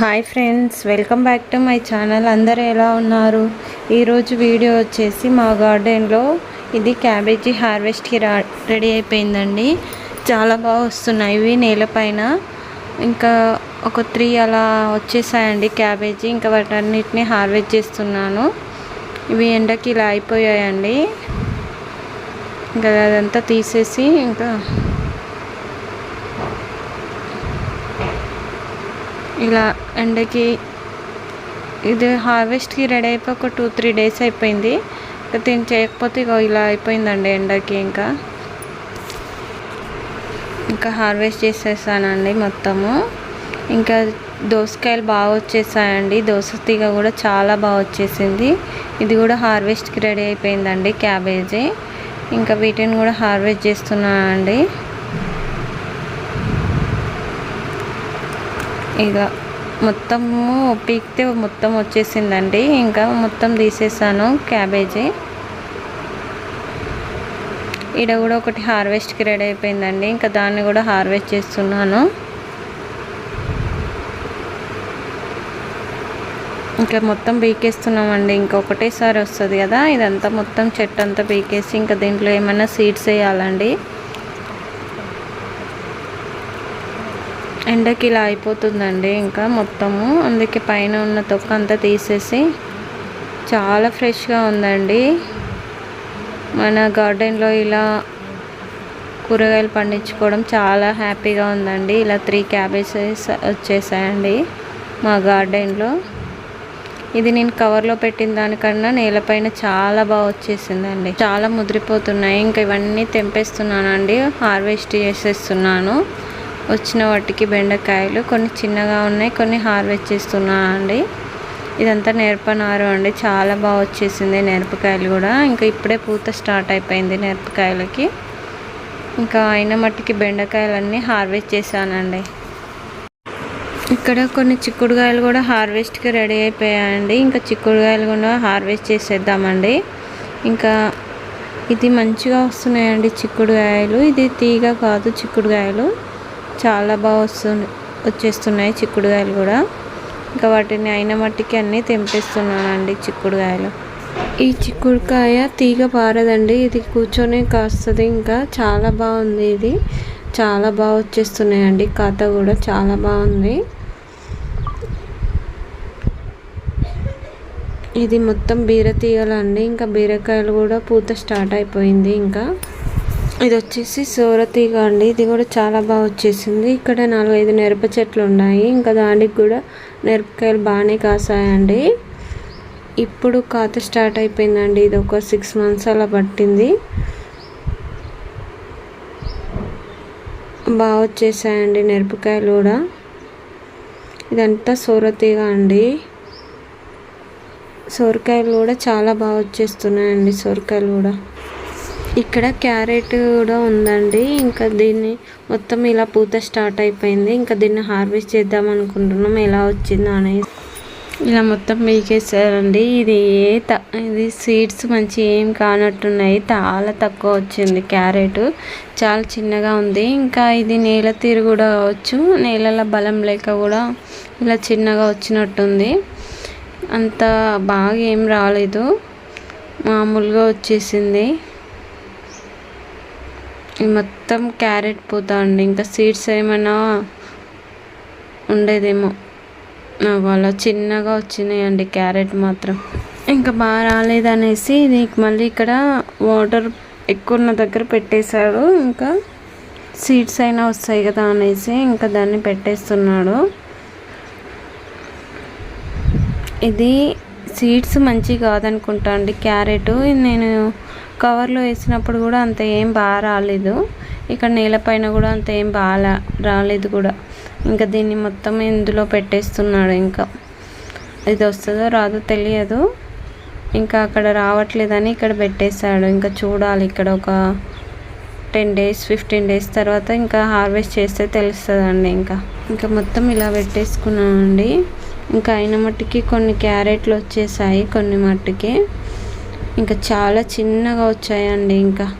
Hi friends welcome back to my channel. అందరూ ఎలా ఉన్నారు? ఈరోజు వీడియో వచ్చేసి మా గార్డెన్లో ఇది క్యాబేజీ హార్వెస్ట్కి రా రెడీ అయిపోయిందండి. చాలా బాగా వస్తున్నాయి. ఇవి నేలపైన ఇంకా ఒక త్రీ అలా వచ్చేసాయండి క్యాబేజీ. ఇంకా వాటన్నిటిని హార్వెస్ట్ చేస్తున్నాను. ఇవి ఎండకి ఇలా అయిపోయాయండి. ఇంకా అదంతా తీసేసి ఇంకా ఇలా ఎండకి ఇది హార్వెస్ట్కి రెడీ అయిపోయి ఒక టూ త్రీ డేస్ అయిపోయింది. ఇంకా దీన్ని చేయకపోతే ఇక ఇలా అయిపోయిందండి ఎండకి ఇంకా. ఇంకా హార్వెస్ట్ చేసేసానండి మొత్తము. ఇంకా దోసకాయలు బాగా వచ్చేసాయండి. దోస తీగ కూడా చాలా బాగా వచ్చేసింది. ఇది కూడా హార్వెస్ట్కి రెడీ అయిపోయిందండి క్యాబేజీ. ఇంకా వీటిని కూడా హార్వెస్ట్ చేస్తున్నానండి. ఇక మొత్తము పీకితే మొత్తం వచ్చేసిందండి. ఇంకా మొత్తం తీసేసాను క్యాబేజీ. ఈడ కూడా ఒకటి హార్వెస్ట్కి రెడీ అయిపోయిందండి. ఇంకా దాన్ని కూడా హార్వెస్ట్ చేస్తున్నాను. ఇంకా మొత్తం పీకేస్తున్నామండి. ఇంకా ఒకటేసారి వస్తుంది కదా ఇదంతా మొత్తం చెట్టు అంతా పీకేసి ఇంకా దీంట్లో ఏమైనా సీడ్స్ వేయాలండి. ఎండకి ఇలా అయిపోతుందండి ఇంకా మొత్తము. అందుకే పైన ఉన్న తొక్క అంతా తీసేసి చాలా ఫ్రెష్గా ఉందండి. మన గార్డెన్లో ఇలా కూరగాయలు పండించుకోవడం చాలా హ్యాపీగా ఉందండి. ఇలా త్రీ క్యాబేజెస్ వచ్చేసాయండి మా గార్డెన్లో. ఇది నేను కవర్లో పెట్టిన దానికన్నా నేలపైన చాలా బాగా వచ్చేసిందండి. చాలా ముదిరిపోతున్నాయి. ఇంకా ఇవన్నీ తెంపేస్తున్నానండి. హార్వెస్ట్ చేసేస్తున్నాను. వచ్చిన వాటికి బెండకాయలు కొన్ని చిన్నగా ఉన్నాయి కొన్ని హార్వెస్ట్ చేస్తున్నాను అండి. ఇదంతా నేర్పనారు అండి. చాలా బాగా వచ్చేసింది నేర్పకాయలు కూడా. ఇంకా ఇప్పుడే పూత స్టార్ట్ అయిపోయింది నేర్పకాయలకి. ఇంకా అయిన మట్టికి బెండకాయలన్నీ హార్వెస్ట్ చేశానండి. ఇక్కడ కొన్ని చిక్కుడుకాయలు కూడా హార్వెస్ట్కి రెడీ అయిపోయాయండి. ఇంకా చిక్కుడుకాయలు కూడా హార్వెస్ట్ చేసేద్దామండి. ఇంకా ఇది మంచిగా వస్తున్నాయండి చిక్కుడుకాయలు. ఇది తీగ కాదు చిక్కుడుకాయలు. చాలా బాగా వస్తు వచ్చేస్తున్నాయి చిక్కుడుకాయలు కూడా. ఇంకా వాటిని అయిన మట్టికి అన్నీ తెంపేస్తున్నానండి చిక్కుడుకాయలు. ఈ చిక్కుడుకాయ తీగ పారదండి. ఇది కూర్చొని కాస్తుంది ఇంకా. చాలా బాగుంది ఇది. చాలా బాగా వచ్చేస్తున్నాయండి. కథ కూడా చాలా బాగుంది. ఇది మొత్తం బీర తీగలండి. ఇంకా బీరకాయలు కూడా పూత స్టార్ట్ అయిపోయింది ఇంకా. ఇది వచ్చేసి సూరతీగ అండి ఇది కూడా చాలా బాగా వచ్చేసింది. ఇక్కడ నాలుగైదు మిరప చెట్లు ఉన్నాయి. ఇంకా దానికి కూడా మిరపకాయలు బాగానే కాసాయండి. ఇప్పుడు కాత స్టార్ట్ అయిపోయిందండి. ఇది ఒక సిక్స్ మంత్స్ అలా పట్టింది. బాగా వచ్చేసాయండి మిరపకాయలు కూడా. ఇదంతా సూరతీగ అండి సొరకాయలు కూడా చాలా బాగా వచ్చేస్తున్నాయండి సొరకాయలు కూడా. ఇక్కడ క్యారెట్ కూడా ఉందండి. ఇంకా దీన్ని మొత్తం ఇలా పూత స్టార్ట్ అయిపోయింది. ఇంకా దీన్ని హార్వెస్ట్ చేద్దాం అనుకుంటున్నాం. ఎలా వచ్చిందో అనేది ఇలా మొత్తం మీకేసారండి ఇది ఏ త ఇది సీడ్స్ మంచి ఏం కానట్టున్నాయి. చాలా తక్కువ వచ్చింది క్యారెట్. చాలా చిన్నగా ఉంది. ఇంకా ఇది నేల తీరు కూడా కావచ్చు. నేలల బలం లేక కూడా ఇలా చిన్నగా వచ్చినట్టుంది. అంత బాగా ఏం రాలేదు. మామూలుగా వచ్చేసింది. మొత్తం క్యారెట్ పోతా అండి. ఇంకా సీడ్స్ ఏమైనా ఉండేదేమో. నాకు అలా చిన్నగా వచ్చినాయండి క్యారెట్ మాత్రం. ఇంకా బాగా రాలేదనేసి నీకు మళ్ళీ ఇక్కడ వాటర్ ఎక్కువ ఉన్న దగ్గర పెట్టేశాడు. ఇంకా సీడ్స్ అయినా వస్తాయి కదా అనేసి ఇంకా దాన్ని పెట్టేస్తున్నాడు. ఇది సీడ్స్ మంచి కాదనుకుంటా అండి. క్యారెట్ నేను కవర్లో వేసినప్పుడు కూడా అంత ఏం బాగా రాలేదు. ఇక్కడ నేలపైన కూడా అంత ఏం బాగా రాలేదు కూడా. ఇంకా దీన్ని మొత్తం ఇందులో పెట్టేస్తున్నాడు ఇంకా. ఇది వస్తుందో రాదో తెలియదు. ఇంకా అక్కడ రావట్లేదని ఇక్కడ పెట్టేశాడు. ఇంకా చూడాలి ఇక్కడ ఒక టెన్ డేస్ ఫిఫ్టీన్ డేస్ తర్వాత ఇంకా హార్వెస్ట్ చేస్తే తెలుస్తుందండి ఇంకా. ఇంకా మొత్తం ఇలా పెట్టేసుకున్నానండి. ఇంకా అయిన మట్టికి కొన్ని క్యారెట్లు వచ్చేసాయి కొన్ని మట్టికి. ఇంకా చాలా చిన్నగా వచ్చాయండి ఇంకా.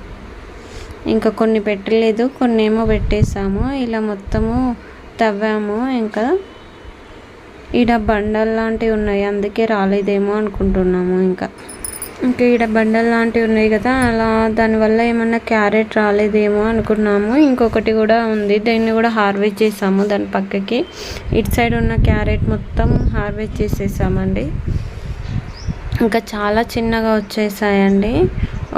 ఇంకా కొన్ని పెట్టలేదు కొన్ని ఏమో పెట్టేసాము ఇలా మొత్తము తవ్వాము. ఇంకా ఈడ బండల్ లాంటివి ఉన్నాయి అందుకే రాలేదేమో అనుకుంటున్నాము ఇంకా. ఇంకా ఈడ బండల్ లాంటివి ఉన్నాయి కదా అలా దానివల్ల ఏమన్నా క్యారెట్ రాలేదేమో అనుకున్నాము. ఇంకొకటి కూడా ఉంది దీన్ని కూడా హార్వెస్ట్ చేసాము దాని పక్కకి. ఇటు సైడ్ ఉన్న క్యారెట్ మొత్తం హార్వెస్ట్ చేసేసామండి. ఇంకా చాలా చిన్నగా వచ్చేసాయండి.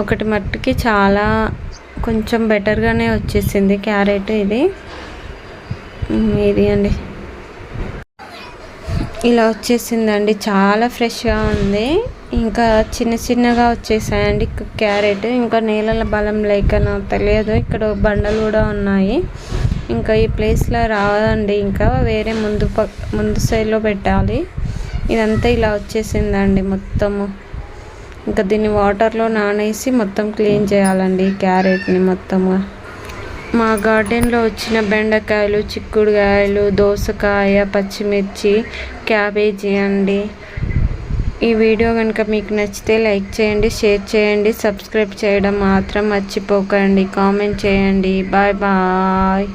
ఒకటి మట్టుకి చాలా కొంచెం బెటర్గానే వచ్చేసింది క్యారెట్ ఇది. ఇది అండి. ఇలా వచ్చేసిందండి. చాలా ఫ్రెష్గా ఉంది. ఇంకా చిన్న చిన్నగా వచ్చేసాయండి క్యారెట్. ఇంకా నేలల బలం లేక నాకు తెలియదు. ఇక్కడ బండలు కూడా ఉన్నాయి. ఇంకా ఈ ప్లేస్లో రాదండి. ఇంకా వేరే ముందు ప ముందు సైడ్లో పెట్టాలి. ఇదంతా ఇలా వచ్చేసిందండి మొత్తము. ఇంకా దీన్ని వాటర్లో నానేసి మొత్తం క్లీన్ చేయాలండి క్యారెట్ని మొత్తము. మా గార్డెన్లో వచ్చిన బెండకాయలు చిక్కుడుకాయలు దోసకాయ పచ్చిమిర్చి క్యాబేజీ అండి. ఈ వీడియో కనుక మీకు నచ్చితే లైక్ చేయండి షేర్ చేయండి సబ్స్క్రైబ్ చేయడం మాత్రం మర్చిపోకండి. కామెంట్ చేయండి. Bye bye.